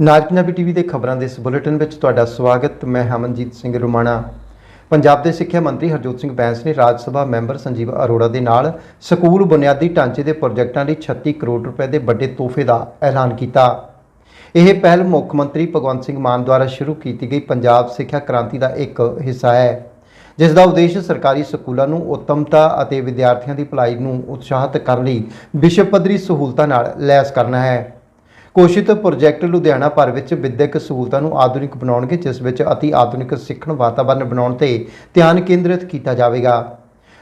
ਨਾਜ Punjabi TV ਦੇ ਖਬਰਾਂ ਦੇ ਇਸ ਬੁਲੇਟਿਨ ਵਿੱਚ ਤੁਹਾਡਾ ਸਵਾਗਤ। ਮੈਂ ਹਮਨਜੀਤ ਸਿੰਘ ਰੁਮਾਣਾ। ਪੰਜਾਬ ਦੇ ਸਿੱਖਿਆ ਮੰਤਰੀ ਹਰਜੋਤ ਸਿੰਘ ਬੈਂਸ ਨੇ ਰਾਜ ਸਭਾ ਮੈਂਬਰ ਸੰਜੀਵ ਅਰੋੜਾ ਦੇ ਨਾਲ ਸਕੂਲ ਬੁਨਿਆਦੀ ਢਾਂਚੇ ਦੇ ਪ੍ਰੋਜੈਕਟਾਂ ਲਈ 36 ਕਰੋੜ ਰੁਪਏ ਦੇ ਵੱਡੇ ਤੋਹਫੇ ਦਾ ਐਲਾਨ ਕੀਤਾ। ਇਹ ਪਹਿਲ ਮੁੱਖ ਮੰਤਰੀ ਭਗਵੰਤ ਸਿੰਘ ਮਾਨ ਦੁਆਰਾ ਸ਼ੁਰੂ ਕੀਤੀ ਗਈ ਪੰਜਾਬ ਸਿੱਖਿਆ ਕ੍ਰਾਂਤੀ ਦਾ ਇੱਕ ਹਿੱਸਾ ਹੈ, ਜਿਸ ਦਾ ਉਦੇਸ਼ ਸਰਕਾਰੀ ਸਕੂਲਾਂ ਨੂੰ ਉੱਤਮਤਾ ਅਤੇ ਵਿਦਿਆਰਥੀਆਂ ਦੀ ਭਲਾਈ ਨੂੰ ਉਤਸ਼ਾਹਿਤ ਕਰਨ ਲਈ ਵਿਸ਼ਵ ਪੱਧਰੀ ਸਹੂਲਤਾਂ ਨਾਲ ਲੈਸ ਕਰਨਾ ਹੈ। ਕੋਸ਼ਿਤ ਪ੍ਰੋਜੈਕਟ ਲੁਧਿਆਣਾ ਭਰ ਵਿੱਚ ਵਿਦਿਅਕ ਸਹੂਲਤਾਂ ਨੂੰ ਆਧੁਨਿਕ ਬਣਾਉਣਗੇ, ਜਿਸ ਵਿੱਚ ਅਤੀ ਆਧੁਨਿਕ ਸਿੱਖਣ ਵਾਤਾਵਰਣ ਬਣਾਉਣ ਤੇ ਧਿਆਨ ਕੇਂਦਰਿਤ ਕੀਤਾ ਜਾਵੇਗਾ।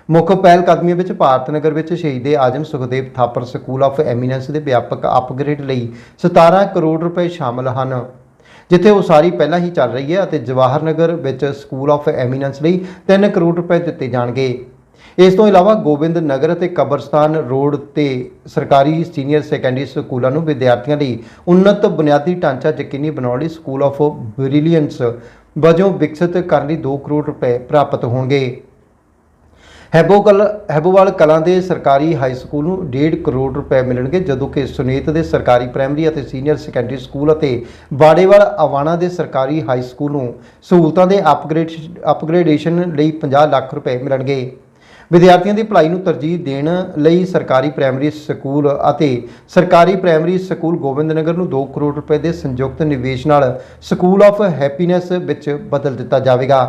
ਮੁੱਖ ਪਹਿਲ ਕਦਮੀਆਂ ਵਿੱਚ ਭਾਰਤ ਨਗਰ ਵਿੱਚ Shaheede Azam Sukhdev Thapar school of eminence ਦੇ ਵਿਆਪਕ ਅਪਗ੍ਰੇਡ ਲਈ 17 ਕਰੋੜ ਰੁਪਏ ਸ਼ਾਮਲ ਹਨ, ਜਿੱਥੇ ਉਸਾਰੀ ਪਹਿਲਾਂ ਹੀ ਚੱਲ ਰਹੀ ਹੈ ਅਤੇ ਜਵਾਹਰ ਨਗਰ ਵਿੱਚ ਸਕੂਲ ਆਫ ਐਮੀਨੈਂਸ ਲਈ 3 ਕਰੋੜ ਰੁਪਏ ਦਿੱਤੇ ਜਾਣਗੇ। ਇਸ ਤੋਂ ਇਲਾਵਾ ਗੋਬਿੰਦ ਨਗਰ ਅਤੇ ਕਬਰਸਤਾਨ ਰੋਡ ਤੇ ਸਰਕਾਰੀ ਸੀਨੀਅਰ ਸੈਕੰਡਰੀ ਸਕੂਲਾਂ ਨੂੰ ਵਿਦਿਆਰਥੀਆਂ ਲਈ ਉન્નਤ ਬੁਨਿਆਦੀ ਢਾਂਚਾ ਯਕੀਨੀ ਬਣਾਉਣ ਲਈ ਸਕੂਲ ਆਫ ਬ੍ਰਿਲੀਅੰਸ ਵਜੋਂ ਵਿਕਸਿਤ ਕਰਨ ਲਈ 2 ਕਰੋੜ ਰੁਪਏ ਪ੍ਰਾਪਤ ਹੋਣਗੇ। ਹੈਬੋਕਲ ਹੈਬੋਵਾਲ ਕਲਾਂ ਦੇ ਸਰਕਾਰੀ ਹਾਈ ਸਕੂਲ ਨੂੰ 1.5 ਕਰੋੜ ਰੁਪਏ ਮਿਲਣਗੇ, ਜਦੋਂ ਕਿ ਸੁਨੀਤ ਦੇ ਸਰਕਾਰੀ ਪ੍ਰਾਇਮਰੀ ਅਤੇ ਸੀਨੀਅਰ ਸੈਕੰਡਰੀ ਸਕੂਲ ਅਤੇ ਬਾੜੇਵਾਲ ਆਵਾਣਾ ਦੇ ਸਰਕਾਰੀ ਹਾਈ ਸਕੂਲ ਨੂੰ ਸਹੂਲਤਾਂ ਦੇ ਅਪਗ੍ਰੇਡ ਅਪਗ੍ਰੇਡੇਸ਼ਨ ਲਈ 50 ਲੱਖ ਰੁਪਏ ਮਿਲਣਗੇ। ਵਿਦਿਆਰਥੀਆਂ ਦੀ ਭਲਾਈ ਨੂੰ ਤਰਜੀਹ ਦੇਣ ਲਈ ਸਰਕਾਰੀ ਪ੍ਰਾਇਮਰੀ ਸਕੂਲ ਅਤੇ ਸਰਕਾਰੀ ਪ੍ਰਾਇਮਰੀ ਸਕੂਲ ਗੋਬਿੰਦਨਗਰ ਨੂੰ 2 ਕਰੋੜ ਰੁਪਏ ਦੇ ਸੰਯੁਕਤ ਨਿਵੇਸ਼ ਨਾਲ ਸਕੂਲ ਆਫ ਹੈਪੀਨੈਸ ਵਿੱਚ ਬਦਲ ਦਿੱਤਾ ਜਾਵੇਗਾ,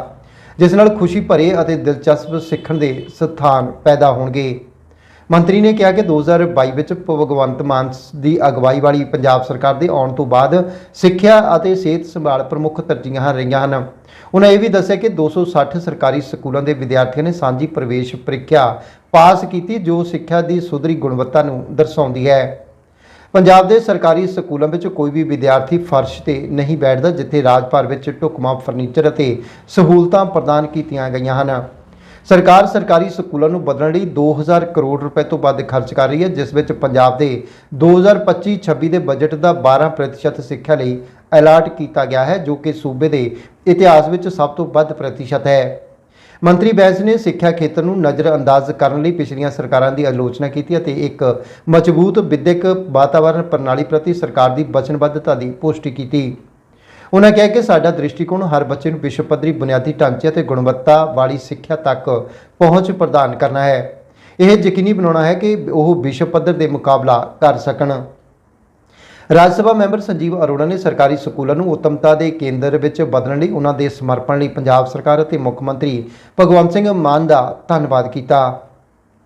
ਜਿਸ ਨਾਲ ਖੁਸ਼ੀ ਭਰੇ ਅਤੇ ਦਿਲਚਸਪ ਸਿੱਖਣ ਦੇ ਸਥਾਨ ਪੈਦਾ ਹੋਣਗੇ। ਮੰਤਰੀ ਨੇ ਕਿਹਾ ਕਿ 2022 ਵਿੱਚ ਭਗਵੰਤ ਮਾਨ ਦੀ ਅਗਵਾਈ ਵਾਲੀ ਪੰਜਾਬ ਸਰਕਾਰ ਦੇ ਆਉਣ ਤੋਂ ਬਾਅਦ ਸਿੱਖਿਆ ਅਤੇ ਸਿਹਤ ਸੰਭਾਲ ਪ੍ਰਮੁੱਖ ਤਰਜੀਹਾਂ ਰਹੀਆਂ ਹਨ। ਉਹਨਾਂ ਇਹ ਵੀ ਦੱਸਿਆ ਕਿ 260 ਸਰਕਾਰੀ ਸਕੂਲਾਂ ਦੇ ਵਿਦਿਆਰਥੀਆਂ ਨੇ ਸਾਂਝੀ ਪ੍ਰਵੇਸ਼ ਪ੍ਰੀਖਿਆ ਪਾਸ ਕੀਤੀ, ਜੋ ਸਿੱਖਿਆ ਦੀ ਸੁਧਰੀ ਗੁਣਵੱਤਾ ਨੂੰ ਦਰਸਾਉਂਦੀ ਹੈ। ਪੰਜਾਬ ਦੇ ਸਰਕਾਰੀ ਸਕੂਲਾਂ ਵਿੱਚ ਕੋਈ ਵੀ ਵਿਦਿਆਰਥੀ ਫਰਸ਼ ਤੇ ਨਹੀਂ ਬੈਠਦਾ, ਜਿੱਥੇ ਰਾਜ ਭਰ ਵਿੱਚ ਢੁਕਵਾਂ ਫਰਨੀਚਰ ਅਤੇ ਸਹੂਲਤਾਂ ਪ੍ਰਦਾਨ ਕੀਤੀਆਂ ਗਈਆਂ ਹਨ। ਸਰਕਾਰ ਸਰਕਾਰੀ ਸਕੂਲਾਂ ਨੂੰ ਬਦਲਣ ਲਈ 2000 ਕਰੋੜ ਰੁਪਏ ਤੋਂ ਵੱਧ ਖਰਚ ਕਰ ਰਹੀ ਹੈ, ਜਿਸ ਵਿੱਚ ਪੰਜਾਬ ਦੇ 2025-26 ਦੇ ਬਜਟ ਦਾ 12% ਸਿੱਖਿਆ ਲਈ ਅਲਾਟ ਕੀਤਾ ਗਿਆ ਹੈ, ਜੋ ਕਿ ਸੂਬੇ ਦੇ ਇਤਿਹਾਸ ਵਿੱਚ ਸਭ ਤੋਂ ਵੱਧ ਪ੍ਰਤੀਸ਼ਤ ਹੈ। ਮੰਤਰੀ ਬੈਂਸ ਨੇ ਸਿੱਖਿਆ ਖੇਤਰ ਨੂੰ ਨਜ਼ਰਅੰਦਾਜ਼ ਕਰਨ ਲਈ ਪਿਛਲੀਆਂ ਸਰਕਾਰਾਂ ਦੀ ਆਲੋਚਨਾ ਕੀਤੀ ਅਤੇ ਇੱਕ ਮਜ਼ਬੂਤ, ਵਿਦਿਅਕ ਵਾਤਾਵਰਣ ਪ੍ਰਣਾਲੀ ਪ੍ਰਤੀ ਸਰਕਾਰ ਦੀ ਵਚਨਬੱਧਤਾ ਦੀ ਪੁਸ਼ਟੀ ਕੀਤੀ। ਉਹਨਾਂ ਕਿਹਾ ਕਿ ਸਾਡਾ ਦ੍ਰਿਸ਼ਟੀਕੋਣ ਹਰ ਬੱਚੇ ਨੂੰ ਵਿਸ਼ਵ ਪੱਧਰੀ ਬੁਨਿਆਦੀ ਢਾਂਚੇ ਅਤੇ ਗੁਣਵੱਤਾ ਵਾਲੀ ਸਿੱਖਿਆ ਤੱਕ ਪਹੁੰਚ ਪ੍ਰਦਾਨ ਕਰਨਾ ਹੈ। ਇਹ ਯਕੀਨੀ ਬਣਾਉਣਾ ਹੈ ਕਿ ਉਹ ਵਿਸ਼ਵ ਪੱਧਰ ਦੇ ਮੁਕਾਬਲਾ ਕਰ ਸਕਣ। ਰਾਜ ਸਭਾ ਮੈਂਬਰ ਸੰਜੀਵ ਅਰੋੜਾ ਨੇ ਸਰਕਾਰੀ ਸਕੂਲਾਂ ਨੂੰ ਉੱਤਮਤਾ ਦੇ ਕੇਂਦਰ ਵਿੱਚ ਬਦਲਣ ਲਈ ਉਹਨਾਂ ਦੇ ਸਮਰਪਣ ਲਈ ਪੰਜਾਬ ਸਰਕਾਰ ਅਤੇ ਮੁੱਖ ਮੰਤਰੀ ਭਗਵੰਤ ਸਿੰਘ ਮਾਨ ਦਾ ਧੰਨਵਾਦ ਕੀਤਾ।